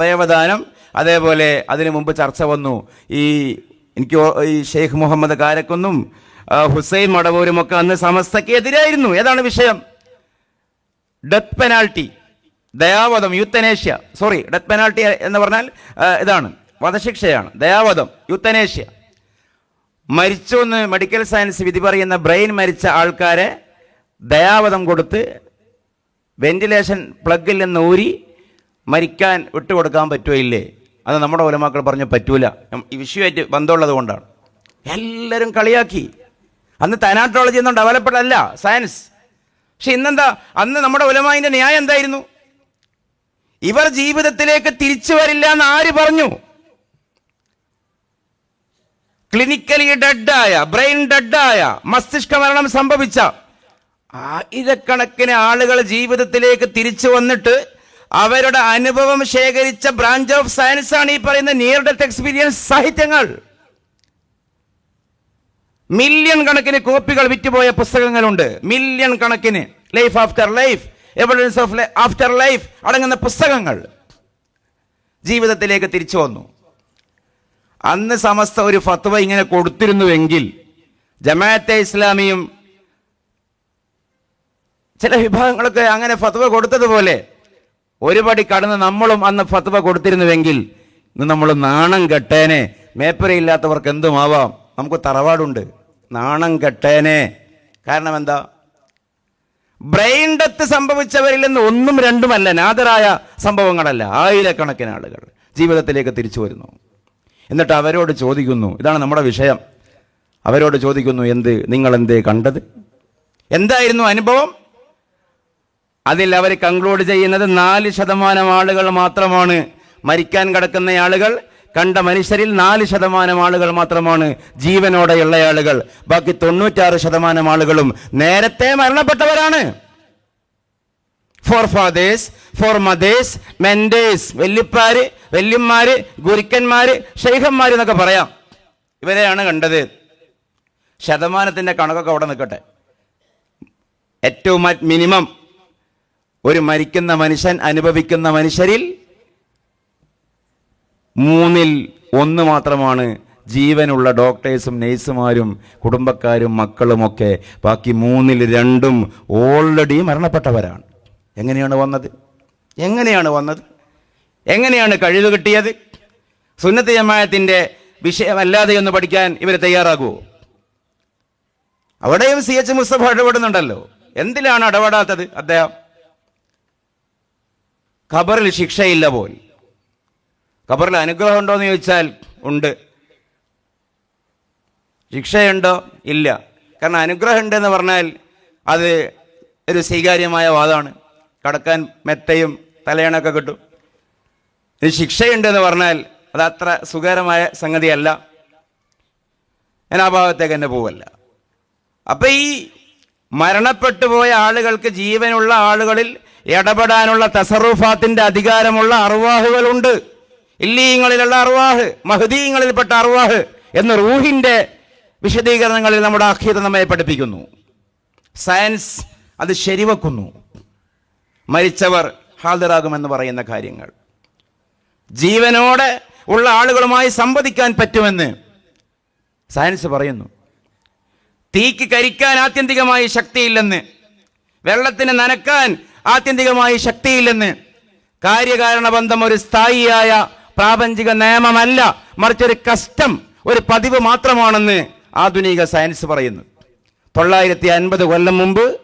അവയവദാനം അതേപോലെ അതിനു മുമ്പ് ചർച്ച വന്നു. ഈ എനിക്ക് ഈ ഷെയ്ഖ് മുഹമ്മദ് കാരക്കുന്നും ഹുസൈൻ മടവൂരും ഒക്കെ അന്ന് സമസ്തയ്ക്ക് എതിരായിരുന്നു ഏതാണ് വിഷയം? ഡെത്ത് പെനാൾട്ടി ദയാവധം യുത്തനേഷ്യ സോറി ഡെത്ത് പെനാൾട്ടി എന്ന് പറഞ്ഞാൽ ഇതാണ്. വധശിക്ഷയാണ്. ദയാവധം യുത്തനേഷ്യ മരിച്ചു എന്ന് മെഡിക്കൽ സയൻസ് വിധി പറയുന്ന ബ്രെയിൻ മരിച്ച ആൾക്കാരെ ദയാവധം കൊടുത്ത് വെന്റിലേഷൻ പ്ലഗിൽ നിന്ന് ഊരി മരിക്കാൻ വിട്ടുകൊടുക്കാൻ പറ്റുമോ ഇല്ലേ അത് നമ്മുടെ ഒലമാക്കൾ പറഞ്ഞു പറ്റൂല. ഈ വിഷയമായിട്ട് ബന്ധമുള്ളത് കൊണ്ടാണ്. എല്ലാവരും കളിയാക്കി. അന്ന് തനാട്രോളജി ഒന്നും ഡെവലപ്ഡ് അല്ല സയൻസ് പക്ഷെ ഇന്നെന്താ? അന്ന് നമ്മുടെ ഉലമാവിന്റെ ന്യായം എന്തായിരുന്നു? ഇവർ ജീവിതത്തിലേക്ക് തിരിച്ചു വരില്ല എന്ന് ആര് പറഞ്ഞു? ക്ലിനിക്കലി ഡെഡായ ബ്രെയിൻ ഡെഡായ മസ്തിഷ്ക മരണം സംഭവിച്ച ആയിരക്കണക്കിന് ആളുകൾ ജീവിതത്തിലേക്ക് തിരിച്ചു വന്നിട്ട് അവരുടെ അനുഭവം ശേഖരിച്ച ബ്രാഞ്ച് ഓഫ് സയൻസ് ആണ് ഈ പറയുന്ന നിയർ ഡെത്ത് എക്സ്പീരിയൻസ് സാഹിത്യങ്ങൾ. മില്യൺ കണക്കിന് കോപ്പികൾ വിറ്റുപോയ പുസ്തകങ്ങളുണ്ട്. മില്യൺ കണക്കിന്. Life after life evidence of after life അടങ്ങുന്ന പുസ്തകങ്ങൾ ജീവിതത്തിലേക്ക് തിരിച്ചു വന്നു. അന്ന് സമസ്ത ഒരു ഫത്വ ഇങ്ങനെ കൊടുത്തിരുന്നുവെങ്കിൽ ജമാഅത്തെ ഇസ്ലാമിയും ചില വിഭാഗങ്ങളൊക്കെ അങ്ങനെ ഫത്വ കൊടുത്തതുപോലെ ഒരുപടി കടന്ന് നമ്മളും അന്ന് ഫത്വ കൊടുത്തിരുന്നുവെങ്കിൽ ഇന്ന് നമ്മൾ നാണം കെട്ടേനെ. മേപ്പരയില്ലാത്തവർക്ക് എന്തുമാവാം? നമുക്ക് തറവാടുണ്ട്. നാണം കെട്ടേനെ. കാരണം എന്താ? ബ്രെയിൻ ഡെത്ത് സംഭവിച്ചവരിൽ നിന്ന് ഒന്നും രണ്ടുമല്ല നാദരായ സംഭവങ്ങളല്ല. ആയിരക്കണക്കിന് ആളുകൾ ജീവിതത്തിലേക്ക് തിരിച്ചു വരുന്നു. എന്നിട്ട് അവരോട് ചോദിക്കുന്നു ഇതാണ് നമ്മുടെ വിഷയം. അവരോട് ചോദിക്കുന്നു എന്ത്? നിങ്ങൾ എന്തേ കണ്ടത്? എന്തായിരുന്നു അനുഭവം? അതിൽ അവർ കൺക്ലൂഡ് ചെയ്യുന്നത് നാല് ശതമാനം ആളുകൾ മാത്രമാണ്. മരിക്കാൻ കിടക്കുന്ന ആളുകൾ കണ്ട മനുഷ്യരിൽ നാല് ശതമാനം ആളുകൾ മാത്രമാണ്. ജീവനോടെയുള്ള ആളുകൾ. ബാക്കി തൊണ്ണൂറ്റാറ് ശതമാനം ആളുകളും നേരത്തെ മരണപ്പെട്ടവരാണ്. Forefathers foremothers mentors വല്യപ്പാര് വല്യന്മാര് ഗുരുക്കന്മാര് ഷെയ്ഖന്മാര് എന്നൊക്കെ പറയാം. ഇവരെയാണ് കണ്ടത്. ശതമാനത്തിന്റെ കണക്കൊക്കെ അവിടെ നിൽക്കട്ടെ. ഏറ്റവും മിനിമം ഒരു മരിക്കുന്ന മനുഷ്യൻ അനുഭവിക്കുന്ന മനുഷ്യരിൽ മൂന്നിൽ ഒന്ന് മാത്രമാണ് ജീവനുള്ള ഡോക്ടേഴ്സും നേഴ്സുമാരും കുടുംബക്കാരും മക്കളുമൊക്കെ. ബാക്കി മൂന്നിൽ രണ്ടും ഓൾറെഡി മരണപ്പെട്ടവരാണ്. എങ്ങനെയാണ് വന്നത്? എങ്ങനെയാണ് വന്നത്? എങ്ങനെയാണ് കഴിവ് കിട്ടിയത്? സുന്നത്ത് ജമായത്തിന്റെ വിഷയമല്ലാതെ ഒന്ന് പഠിക്കാൻ ഇവർ തയ്യാറാകുമോ അവിടെയും സി എച്ച് മുസ്തഫ ഇടപെടുന്നുണ്ടല്ലോ. എന്തിലാണ് ഇടപെടാത്തത് അദ്ദേഹം? ഖബറിൽ ശിക്ഷയില്ല പോൽ ഖബറിൽ അനുഗ്രഹം ഉണ്ടോ എന്ന് ചോദിച്ചാൽ ഉണ്ട്. ശിക്ഷയുണ്ടോ? ഇല്ല. കാരണം അനുഗ്രഹം ഉണ്ടെന്ന് പറഞ്ഞാൽ അത് ഒരു സ്വീകാര്യമായ വാദമാണ്. കടക്കാൻ മെത്തയും തലയണൊക്കെ കിട്ടും. ഇത് ശിക്ഷയുണ്ടെന്ന് പറഞ്ഞാൽ അത് അത്ര സുഖകരമായ സംഗതിയല്ല. ഞാൻ ആ ഭാഗത്തേക്ക് തന്നെ പോവല്ല. അപ്പം ഈ മരണപ്പെട്ടു പോയ ആളുകൾക്ക് ജീവനുള്ള ആളുകളിൽ ഇടപെടാനുള്ള തസറുഫാത്തിന്റെ അധികാരമുള്ള അറുവാഹുകളുണ്ട് ഇല്ലീങ്ങളിലുള്ള അറുവാഹ് മഹദീങ്ങളിൽപ്പെട്ട അറുവാഹ് എന്ന റൂഹിന്റെ വിശദീകരണങ്ങളിൽ നമ്മുടെ അഖീത നമ്മെ പഠിപ്പിക്കുന്നു. സയൻസ് അത് ശരിവെക്കുന്നു. മരിച്ചവർ ഹാജരാകുമെന്ന് പറയുന്ന കാര്യങ്ങൾ. ജീവനോടെ ഉള്ള ആളുകളുമായി സംവദിക്കാൻ പറ്റുമെന്ന് സയൻസ് പറയുന്നു. തീക്ക് കരിക്കാൻ ആത്യന്തികമായി ശക്തിയില്ലെന്ന് വെള്ളത്തിന് നനക്കാൻ ആത്യന്തികമായി ശക്തിയില്ലെന്ന്. കാര്യകാരണ ബന്ധം ഒരു സ്ഥായിയായ പ്രാപഞ്ചിക നിയമമല്ല മറിച്ചൊരു കസ്റ്റം ഒരു പതിവ് മാത്രമാണെന്ന് ആധുനിക സയൻസ് പറയുന്നു. തൊള്ളായിരത്തി അൻപത് കൊല്ലം മുമ്പ്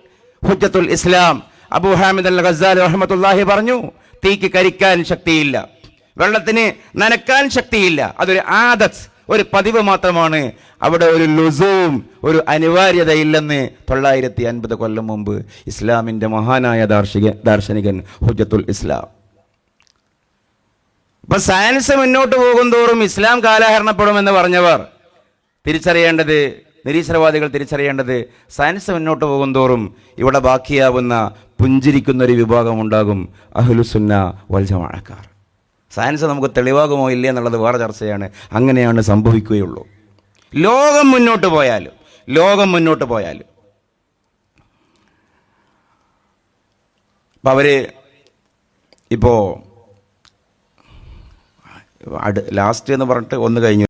ഹുജത്തുൽ ഇസ്ലാം അബു ഹാമിദ് അൽ ഗസാൽ റഹ്മത്തുല്ലാഹി പറഞ്ഞു തീക്ക് കരിക്കാൻ ശക്തിയില്ല. വെള്ളത്തിന് നനക്കാൻ ശക്തിയില്ല. അതൊരു ആദത്ത്. ഒരു പതിവ് മാത്രമാണ്. അവിടെ ഒരു ലുസവും ഒരു അനിവാര്യതയില്ലെന്ന് തൊള്ളായിരത്തി അൻപത് കൊല്ലം മുമ്പ് ഇസ്ലാമിന്റെ മഹാനായ ദാർശിക ദാർശനികൻ ഹുജത്തുൽ ഇസ്ലാം. ഇപ്പൊ സയൻസ് മുന്നോട്ട് പോകും തോറും ഇസ്ലാം കാലഹരണപ്പെടുമെന്ന് പറഞ്ഞവർ തിരിച്ചറിയേണ്ടത് നിരീശ്വരവാദികൾ തിരിച്ചറിയേണ്ടത് സയൻസ് മുന്നോട്ട് പോകും തോറും ഇവിടെ ബാക്കിയാവുന്ന പുഞ്ചിരിക്കുന്നൊരു വിഭാഗം ഉണ്ടാകും അഹ്ലുസുന്ന വൽജമാഴക്കാർ സയൻസ് നമുക്ക് തെളിവാകുമോ ഇല്ലേ എന്നുള്ളത് വേറെ ചർച്ചയാണ്. അങ്ങനെയാണ് സംഭവിക്കുകയുള്ളൂ. ലോകം മുന്നോട്ട് പോയാലും ലോകം മുന്നോട്ട് പോയാലും. അപ്പം അവർ ഇപ്പോൾ ലാസ്റ്റ് എന്ന് പറഞ്ഞിട്ട് ഒന്ന് കഴിഞ്ഞു.